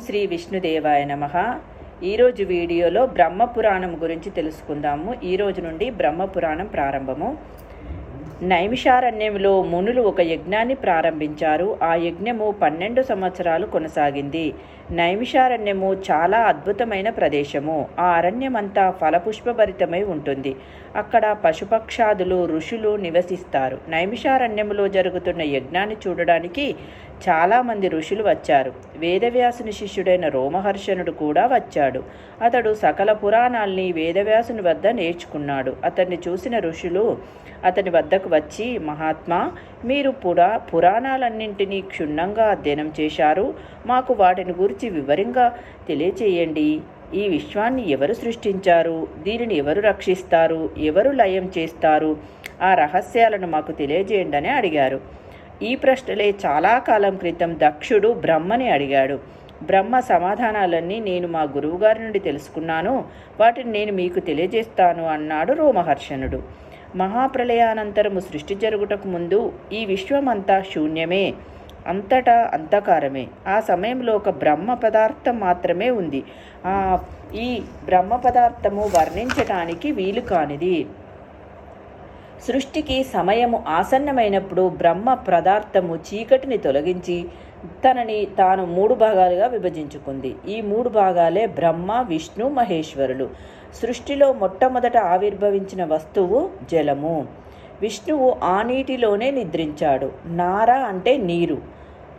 శ్రీ విష్ణుదేవాయ నమ. ఈరోజు వీడియోలో బ్రహ్మపురాణం గురించి తెలుసుకుందాము. ఈ రోజు నుండి బ్రహ్మపురాణం ప్రారంభము. నైమిషారణ్యంలో మునులు ఒక యజ్ఞాన్ని ప్రారంభించారు. ఆ యజ్ఞము పన్నెండు సంవత్సరాలు కొనసాగింది. నైమిషారణ్యము చాలా అద్భుతమైన ప్రదేశము. ఆ అరణ్యమంతా ఫలపుష్పభరితమై ఉంటుంది. అక్కడ పశుపక్షాదులు ఋషులు నివసిస్తారు. నైమిషారణ్యములో జరుగుతున్న యజ్ఞాన్ని చూడడానికి చాలామంది ఋషులు వచ్చారు. వేదవ్యాసుని శిష్యుడైన రోమహర్షణుడు కూడా వచ్చాడు. అతడు సకల పురాణాల్ని వేదవ్యాసుని వద్ద నేర్చుకున్నాడు. అతన్ని చూసిన ఋషులు అతని వద్దకు వచ్చి మహాత్మా మీరు పురా పురాణాలన్నింటినీ క్షుణ్ణంగా అధ్యయనం చేశారు. మాకు వాటిని గురించి వివరంగా తెలియచేయండి. ఈ విశ్వాన్ని ఎవరు సృష్టించారు? దీనిని ఎవరు రక్షిస్తారు? ఎవరు లయం చేస్తారు? ఆ రహస్యాలను మాకు తెలియజేయండి అని అడిగారు. ఈ ప్రశ్నలే చాలా కాలం క్రితం దక్షుడు బ్రహ్మని అడిగాడు. బ్రహ్మ సమాధానాలన్నీ నేను మా గురువుగారి నుండి తెలుసుకున్నాను. వాటిని నేను మీకు తెలియజేస్తాను అన్నాడు రోమహర్షణుడు. మహాప్రలయానంతరము సృష్టి జరుగుటకు ముందు ఈ విశ్వమంతా శూన్యమే అంతటా అంధకారమే. ఆ సమయంలో ఒక బ్రహ్మ పదార్థం మాత్రమే ఉంది. ఈ బ్రహ్మ పదార్థము వర్ణించటానికి వీలు కానిది. సృష్టికి సమయము ఆసన్నమైనప్పుడు బ్రహ్మ పదార్థము చీకటిని తొలగించి తనని తాను మూడు భాగాలుగా విభజించుకుంది. ఈ మూడు భాగాలే బ్రహ్మ విష్ణు మహేశ్వరులు. సృష్టిలో మొట్టమొదట ఆవిర్భవించిన వస్తువు జలము. విష్ణువు ఆ నీటిలోనే నిద్రించాడు. నార అంటే నీరు.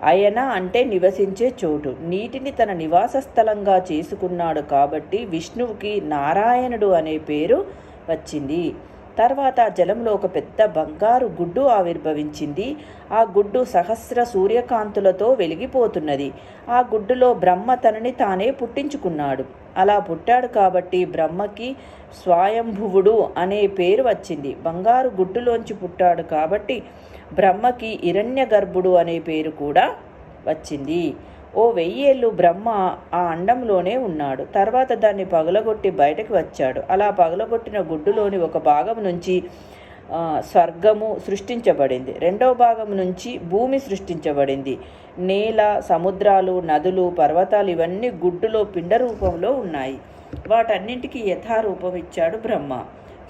అయన అంటే నివసించే చోటు. నీటిని తన నివాస స్థలంగా చేసుకున్నాడు కాబట్టి విష్ణువుకి నారాయణుడు అనే పేరు వచ్చింది. తర్వాత జలంలో ఒక పెద్ద బంగారు గుడ్డు ఆవిర్భవించింది. ఆ గుడ్డు సహస్ర సూర్యకాంతులతో వెలిగిపోతున్నది. ఆ గుడ్డులో బ్రహ్మ తనని తానే పుట్టించుకున్నాడు. అలా పుట్టాడు కాబట్టి బ్రహ్మకి స్వయంభువుడు అనే పేరు వచ్చింది. బంగారు గుడ్డులోంచి పుట్టాడు కాబట్టి బ్రహ్మకి హిరణ్య గర్భుడు అనే పేరు కూడా వచ్చింది. ఓ వెయ్యేళ్ళు బ్రహ్మ ఆ అండంలోనే ఉన్నాడు. తర్వాత దాన్ని పగలగొట్టి బయటకు వచ్చాడు. అలా పగలగొట్టిన గుడ్డులోని ఒక భాగం నుంచి స్వర్గము సృష్టించబడింది. రెండవ భాగం నుంచి భూమి సృష్టించబడింది. నేల సముద్రాలు నదులు పర్వతాలు ఇవన్నీ గుడ్డులో పిండ రూపంలో ఉన్నాయి. వాటన్నింటికి యథారూపం ఇచ్చాడు బ్రహ్మ.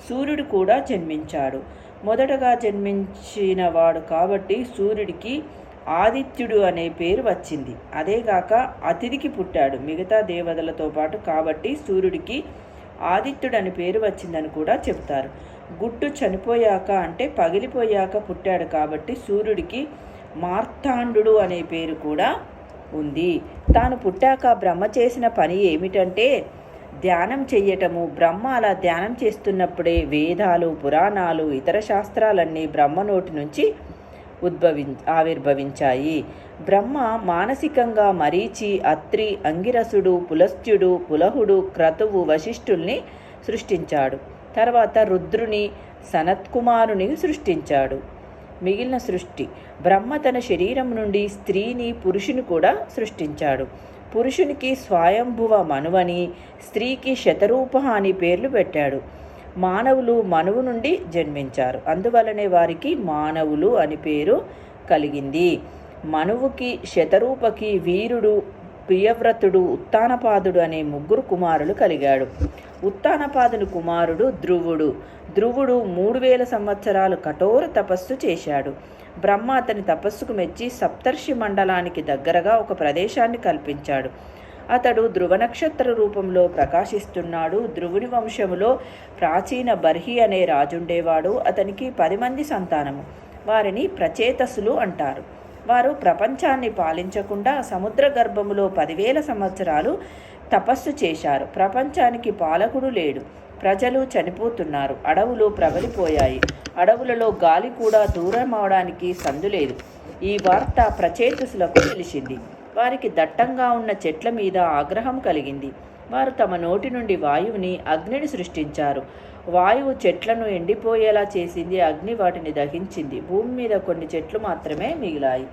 సూర్యుడు కూడా జన్మించాడు. మొదటగా జన్మించిన వాడు కాబట్టి సూర్యుడికి ఆదిత్యుడు అనే పేరు వచ్చింది. అదేగాక అతిథికి పుట్టాడు. మిగతా దేవతలతో పాటు కాబట్టి సూర్యుడికి ఆదిత్యుడు అని పేరు వచ్చిందని కూడా చెప్తారు. గుట్టు చనిపోయాక అంటే పగిలిపోయాక పుట్టాడు కాబట్టి సూర్యుడికి మార్తాండు అనే పేరు కూడా ఉంది. తాను పుట్టాక బ్రహ్మ చేసిన పని ఏమిటంటే ధ్యానం చెయ్యటము. బ్రహ్మ అలా ధ్యానం చేస్తున్నప్పుడే వేదాలు పురాణాలు ఇతర శాస్త్రాలన్నీ బ్రహ్మ నోటి నుంచి ఉద్భవి ఆవిర్భవించాయి. బ్రహ్మ మానసికంగా మరీచి అత్రి అంగిరసుడు పులస్త్యుడు పులహుడు క్రతువు వశిష్ఠుల్ని సృష్టించాడు. తర్వాత రుద్రుని సనత్కుమారుని సృష్టించాడు. మిగిలిన సృష్టి. బ్రహ్మ తన శరీరం నుండి స్త్రీని పురుషుని కూడా సృష్టించాడు. పురుషునికి స్వయంభువ మనువని స్త్రీకి శతరూప అని పేర్లు పెట్టాడు. మానవులు మనువు నుండి జన్మించారు. అందువలనే వారికి మానవులు అని పేరు కలిగింది. మనువుకి శతరూపకి వీరుడు ప్రియవ్రతుడు ఉత్తానపాదుడు అనే ముగ్గురు కుమారులు కలిగాడు. ఉత్తానపాదుని కుమారుడు ధ్రువుడు. ధ్రువుడు మూడు వేల సంవత్సరాలు కఠోర తపస్సు చేశాడు. బ్రహ్మ అతని తపస్సుకు మెచ్చి సప్తర్షి మండలానికి దగ్గరగా ఒక ప్రదేశాన్ని కల్పించాడు. అతడు ధ్రువ నక్షత్ర రూపంలో ప్రకాశిస్తున్నాడు. ధ్రువుని వంశములో ప్రాచీన బర్హి అనే రాజుండేవాడు. అతనికి పది మంది సంతానము. వారిని ప్రచేతసులు అంటారు. వారు ప్రపంచాన్ని పాలించకుండా సముద్ర గర్భములో పదివేల సంవత్సరాలు తపస్సు చేశారు. ప్రపంచానికి పాలకుడు లేడు. ప్రజలు చనిపోతున్నారు. అడవులు ప్రబలిపోయాయి. అడవులలో గాలి కూడా దూరం అవడానికి సందులేదు ఈ వార్త ప్రచేతసులకు తెలిసింది. వారికి దట్టంగా ఉన్న చెట్ల మీద ఆగ్రహం కలిగింది. వారు తమ నోటి నుండి వాయువుని అగ్నిని సృష్టించారు. వాయువు చెట్లను ఎండిపోయేలా చేసింది. అగ్ని వాటిని దహించింది. భూమి మీద కొన్ని చెట్లు మాత్రమే మిగిలాయి.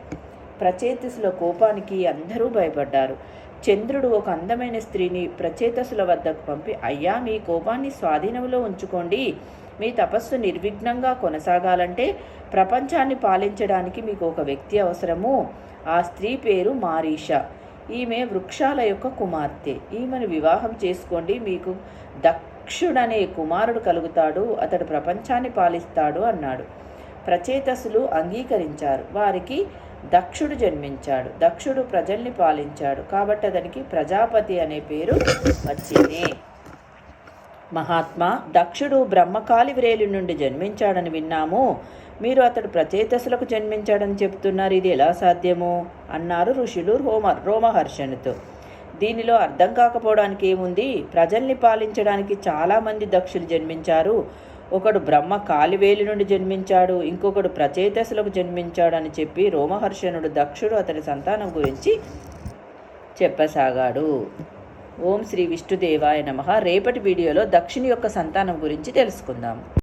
ప్రచేతసుల కోపానికి అందరూ భయపడ్డారు. చంద్రుడు ఒక అందమైన స్త్రీని ప్రచేతసుల వద్దకు పంపి అయ్యా మీ కోపాన్ని స్వాధీనంలో ఉంచుకోండి. మీ తపస్సు నిర్విఘ్నంగా కొనసాగాలంటే ప్రపంచాన్ని పాలించడానికి మీకు ఒక వ్యక్తి అవసరము. ఆ స్త్రీ పేరు మారీష. ఈమె వృక్షాల యొక్క కుమార్తె. ఈమెను వివాహం చేసుకోండి మీకు దక్షుడనే కుమారుడు కలుగుతాడు అతడు ప్రపంచాన్ని పాలిస్తాడు అన్నాడు. ప్రచేతసులు అంగీకరించారు. వారికి దక్షుడు జన్మించాడు. దక్షుడు ప్రజల్ని పాలించాడు. కాబట్టి అతనికి ప్రజాపతి అనే పేరు వచ్చింది. మహాత్మా దక్షుడు బ్రహ్మకాలి వ్రేలి నుండి జన్మించాడని విన్నాము. మీరు అతడు ప్రచేతసులకు జన్మించాడని చెప్తున్నారు ఇది ఎలా సాధ్యము? అన్నారు ఋషులు రోమ రోమహర్షణుతో. దీనిలో అర్థం కాకపోవడానికి ఏముంది? ప్రజల్ని పాలించడానికి చాలామంది దక్షులు జన్మించారు. ఒకడు బ్రహ్మ కాలివేలి నుండి జన్మించాడు. ఇంకొకడు ప్రచేతసులకు జన్మించాడు అని చెప్పి రోమహర్షణుడు దక్షుడు అతని సంతానం గురించి చెప్పసాగాడు. ఓం శ్రీ విష్ణుదేవాయ నమ. రేపటి వీడియోలో దక్షిణి యొక్క సంతానం గురించి తెలుసుకుందాం.